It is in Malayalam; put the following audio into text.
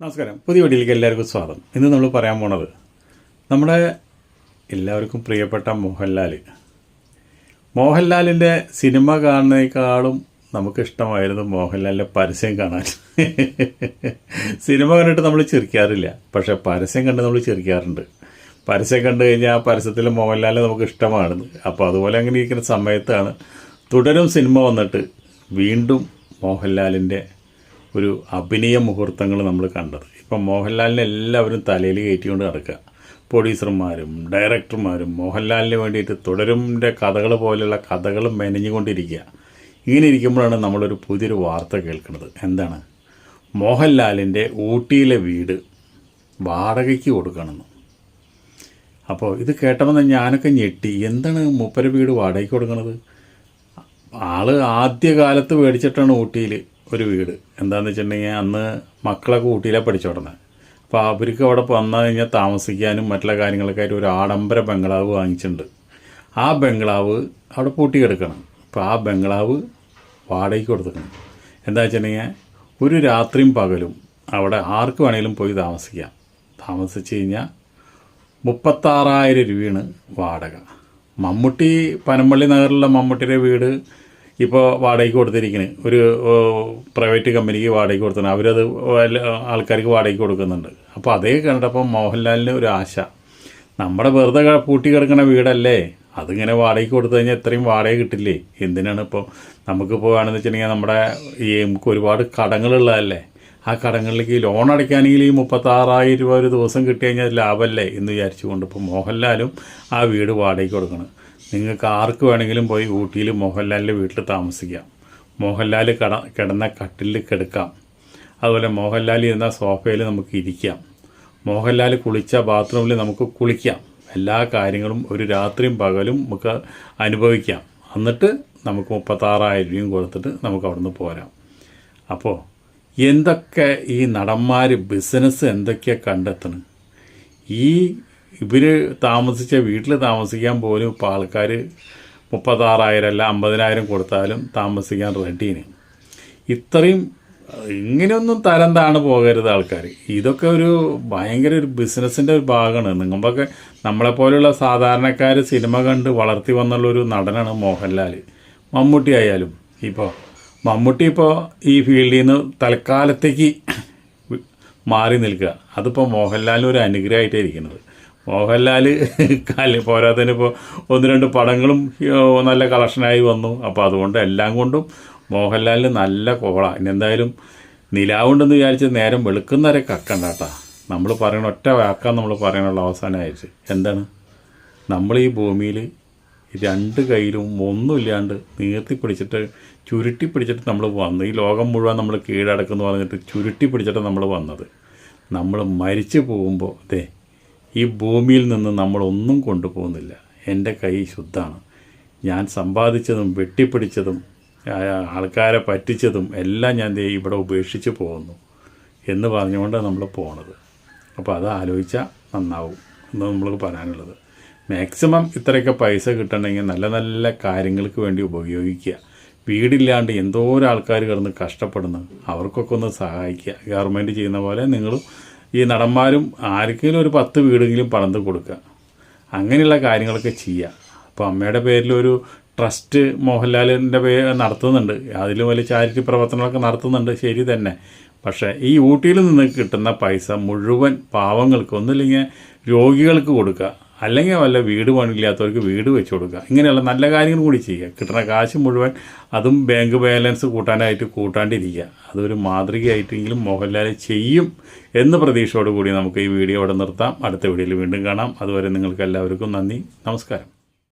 നമസ്കാരം. പുതിയ വീട്ടിലേക്ക് എല്ലാവർക്കും സ്വാഗതം. ഇന്ന് നമ്മൾ പറയാൻ പോണത് നമ്മുടെ എല്ലാവർക്കും പ്രിയപ്പെട്ട മോഹൻലാൽ മോഹൻലാലിന്റെ സിനിമ കാണുന്നതിനേക്കാളും നമുക്കിഷ്ടമായിരുന്നു മോഹൻലാലിന്റെ പരസ്യം കാണാൻ. സിനിമ കണ്ടിട്ട് നമ്മൾ ചിരിക്കാറില്ല. പക്ഷെ പരസ്യം കണ്ട് നമ്മൾ ചിരിക്കാറുണ്ട്. പരസ്യം കണ്ടു കഴിഞ്ഞാൽ ആ പരസ്യത്തിൽ മോഹൻലാൽ നമുക്ക് ഇഷ്ടമാണ് അപ്പോൾ അതുപോലെ അങ്ങനെ ഇരിക്കുന്ന സമയത്താണ് തുടരും സിനിമ വന്നിട്ട് വീണ്ടും മോഹൻലാലിന്റെ ഒരു അഭിനയ മുഹൂർത്തങ്ങൾ നമ്മൾ കണ്ടത്. ഇപ്പം മോഹൻലാലിനെ എല്ലാവരും തലയിൽ കയറ്റിക്കൊണ്ട് നടക്കുക. പ്രൊഡ്യൂസർമാരും ഡയറക്ടർമാരും മോഹൻലാലിന് വേണ്ടിയിട്ട് തുടരുമിന്റെ കഥകൾ പോലെയുള്ള കഥകൾ മെനഞ്ഞുകൊണ്ടിരിക്കുക. ഇങ്ങനെ ഇരിക്കുമ്പോഴാണ് നമ്മളൊരു പുതിയൊരു വാർത്ത കേൾക്കുന്നത്. എന്താണ്? മോഹൻലാലിന്റെ ഊട്ടിയിലെ വീട് വാടകയ്ക്ക് കൊടുക്കണമെന്ന്. അപ്പോൾ ഇത് കേട്ടപ്പോൾ ഞാനൊക്കെ ഞെട്ടി. എന്താണ് മൂപ്പര വീട് വാടകയ്ക്ക് കൊടുക്കണത്? ആൾ ആദ്യ കാലത്ത് മേടിച്ചിട്ടാണ് ഊട്ടിയിൽ ഒരു വീട്. എന്താണെന്ന് വെച്ചിട്ടുണ്ടെങ്കിൽ അന്ന് മക്കളൊക്കെ ഊട്ടിയിലാണ് പഠിച്ചോടുന്നത് അപ്പോൾ അവർക്ക് അവിടെ വന്നു കഴിഞ്ഞാൽ താമസിക്കാനും മറ്റുള്ള കാര്യങ്ങളൊക്കെ ആയിട്ട് ഒരു ആഡംബര ബംഗ്ലാവ് വാങ്ങിച്ചിട്ടുണ്ട്. ആ ബംഗ്ലാവ് അവിടെ പൂട്ടി കിടക്കണം അപ്പോൾ ആ ബംഗ്ലാവ് വാടകയ്ക്ക് കൊടുത്തിക്കണം എന്താ വെച്ചിട്ടുണ്ടെങ്കിൽ ഒരു രാത്രിയും പകലും അവിടെ ആർക്ക് വേണേലും പോയി താമസിക്കാം. താമസിച്ച് കഴിഞ്ഞാൽ മുപ്പത്താറായിരം രൂപയാണ് വാടക. മമ്മൂട്ടി പനമ്പള്ളി നഗറിലുള്ള മമ്മൂട്ടിയുടെ വീട് ഇപ്പോൾ വാടകയ്ക്ക് കൊടുത്തിരിക്കുന്നത് ഒരു പ്രൈവറ്റ് കമ്പനിക്ക് വാടകയ്ക്ക് കൊടുത്തിട്ടുണ്ട്. അവരത് ആൾക്കാർക്ക് വാടകയ്ക്ക് കൊടുക്കുന്നുണ്ട്. അപ്പോൾ അതേ കണ്ടപ്പോൾ മോഹൻലാലിന് ഒരു ആശ. നമ്മുടെ വെറുതെ പൂട്ടി കിടക്കുന്ന വീടല്ലേ? അതിങ്ങനെ വാടകയ്ക്ക് കൊടുത്തു കഴിഞ്ഞാൽ ഇത്രയും വാടക കിട്ടില്ലേ? എന്തിനാണ് ഇപ്പോൾ നമുക്കിപ്പോൾ വേണമെന്ന് വെച്ചിട്ടുണ്ടെങ്കിൽ നമ്മുടെ ഈ നമുക്ക് ഒരുപാട് കടങ്ങളുള്ളതല്ലേ? ആ കടങ്ങളിലേക്ക് ലോൺ അടയ്ക്കാനെങ്കിൽ ഈ മുപ്പത്താറായിരം രൂപ ഒരു ദിവസം കിട്ടി കഴിഞ്ഞാൽ ലാഭമല്ലേ എന്ന് വിചാരിച്ചുകൊണ്ട് ഇപ്പോൾ മോഹൻലാലും ആ വീട് വാടകയ്ക്ക് കൊടുക്കണം. നിങ്ങൾക്ക് ആർക്ക് വേണമെങ്കിലും പോയി ഊട്ടിയിൽ മോഹൻലാലിന്റെ വീട്ടിൽ താമസിക്കാം. മോഹൻലാൽ കട കിടന്ന കട്ടിലിൽ കിടക്കാം. അതുപോലെ മോഹൻലാൽ ഇരുന്ന സോഫയിൽ നമുക്ക് ഇരിക്കാം. മോഹൻലാൽ കുളിച്ച ബാത്റൂമിൽ നമുക്ക് കുളിക്കാം. എല്ലാ കാര്യങ്ങളും ഒരു രാത്രിയും പകലും നമുക്ക് അനുഭവിക്കാം. എന്നിട്ട് നമുക്ക് മുപ്പത്താറായിരം രൂപയും കൊടുത്തിട്ട് നമുക്ക് അവിടുന്ന് പോരാം. അപ്പോൾ എന്തൊക്കെ ഈ നടന്മാർ ബിസിനസ് എന്തൊക്കെയാണ് കണ്ടെത്തണം? ഈ ഇവർ താമസിച്ച വീട്ടിൽ താമസിക്കാൻ പോലും ഇപ്പോൾ ആൾക്കാർ മുപ്പത്താറായിരം അല്ല അമ്പതിനായിരം കൊടുത്താലും താമസിക്കാൻ റെഡീന്. ഇത്രയും ഇങ്ങനെയൊന്നും തരം താണ് പോകരുത് ആൾക്കാർ ഇതൊക്കെ ഒരു ഭയങ്കര ഒരു ബിസിനസ്സിന്റെ ഒരു ഭാഗമാണ്. നിങ്ങൾക്കൊക്കെ നമ്മളെപ്പോലുള്ള സാധാരണക്കാർ സിനിമ കണ്ട് വളർത്തി വന്നുള്ളൊരു നടനാണ് മോഹൻലാൽ മമ്മൂട്ടി ആയാലും ഇപ്പോൾ മമ്മൂട്ടി ഇപ്പോൾ ഈ ഫീൽഡിൽ നിന്ന് തൽക്കാലത്തേക്ക് മാറി നിൽക്കുക. അതിപ്പോൾ മോഹൻലാലിന് ഒരു അനുഗ്രഹമായിട്ടാണ് ഇരിക്കുന്നത്. മോഹൻലാൽ കാലി പോരാത്തതിന് ഇപ്പോൾ ഒന്ന് രണ്ട് പടങ്ങളും നല്ല കളക്ഷനായി വന്നു. അപ്പോൾ അതുകൊണ്ട് എല്ലാം കൊണ്ടും മോഹൻലാലിന് നല്ല കോള. ഇനി എന്തായാലും നിലാവുണ്ടെന്ന് വിചാരിച്ച് നേരം വെളുക്കുന്നവരെ കക്കണ്ട കേട്ടാ നമ്മൾ പറയണ ഒറ്റ വാക്കാൻ നമ്മൾ പറയാനുള്ള അവസാനമായിട്ട്. എന്താണ്? നമ്മൾ ഈ ഭൂമിയിൽ രണ്ട് കയ്യിലും ഒന്നുമില്ലാണ്ട് നീർത്തി പിടിച്ചിട്ട് ചുരുട്ടി പിടിച്ചിട്ട് നമ്മൾ വന്നു. ഈ ലോകം മുഴുവൻ നമ്മൾ കീഴടക്കുമെന്ന് പറഞ്ഞിട്ട് ചുരുട്ടി പിടിച്ചിട്ട് നമ്മൾ വന്നത്. നമ്മൾ മരിച്ചു പോകുമ്പോൾ അതെ ഈ ഭൂമിയിൽ നിന്ന് നമ്മളൊന്നും കൊണ്ടുപോകുന്നില്ല. എന്റെ കൈ ശുദ്ധമാണ്. ഞാൻ സമ്പാദിച്ചതും വെട്ടിപ്പിടിച്ചതും ആൾക്കാരെ പറ്റിച്ചതും എല്ലാം ഞാൻ ഇവിടെ ഉപേക്ഷിച്ച് പോകുന്നു എന്ന് പറഞ്ഞുകൊണ്ടാണ് നമ്മൾ പോണത്. അപ്പോൾ അത് ആലോചിച്ചാൽ നന്നാവും എന്ന് നമ്മൾക്ക് പറയാനുള്ളത്. മാക്സിമം ഇത്രയൊക്കെ പൈസ കിട്ടണമെങ്കിൽ നല്ല നല്ല കാര്യങ്ങൾക്ക് വേണ്ടി ഉപയോഗിക്കുക. വീടില്ലാണ്ട് എന്തോരം ആൾക്കാർ കിടന്ന് കഷ്ടപ്പെടുന്നു. അവർക്കൊക്കെ ഒന്ന് സഹായിക്കുക. ഗവൺമെന്റ് ചെയ്യുന്ന പോലെ നിങ്ങളും ഈ നടന്മാരും ആർക്കെങ്കിലും ഒരു പത്ത് വീടെങ്കിലും പണിത് കൊടുക്കുക. അങ്ങനെയുള്ള കാര്യങ്ങളൊക്കെ ചെയ്യുക. അപ്പോൾ അമ്മയുടെ പേരിലൊരു ട്രസ്റ്റ് മോഹൻലാലിന്റെ പേര് നടത്തുന്നുണ്ട്. അതിലും വലിയ ചാരിറ്റി പ്രവർത്തനങ്ങളൊക്കെ നടത്തുന്നുണ്ട്. ശരി തന്നെ. പക്ഷേ ഈ ഊട്ടിയിൽ നിന്ന് കിട്ടുന്ന പൈസ മുഴുവൻ പാവങ്ങൾക്ക് ഒന്നുമില്ലെങ്കിൽ രോഗികൾക്ക് കൊടുക്കുക. അല്ലെങ്കിൽ വല്ല വീട് പണിയില്ലാത്തവർക്ക് വീട് വെച്ച് കൊടുക്കുക. ഇങ്ങനെയുള്ള നല്ല കാര്യങ്ങൾ കൂടി ചെയ്യുക. കിട്ടുന്ന കാശ് മുഴുവൻ അതും ബാങ്ക് ബാലൻസ് കൂട്ടാനായിട്ട് കൂട്ടാണ്ടിരിക്കുക. അതൊരു മാതൃകയായിട്ടെങ്കിലും മോഹൻലാൽ ചെയ്യും എന്ന പ്രതീക്ഷയോടുകൂടി നമുക്ക് ഈ വീഡിയോ ഇവിടെ നിർത്താം. അടുത്ത വീഡിയോയിൽ വീണ്ടും കാണാം. അതുവരെ നിങ്ങൾക്ക് എല്ലാവർക്കും നന്ദി. നമസ്കാരം.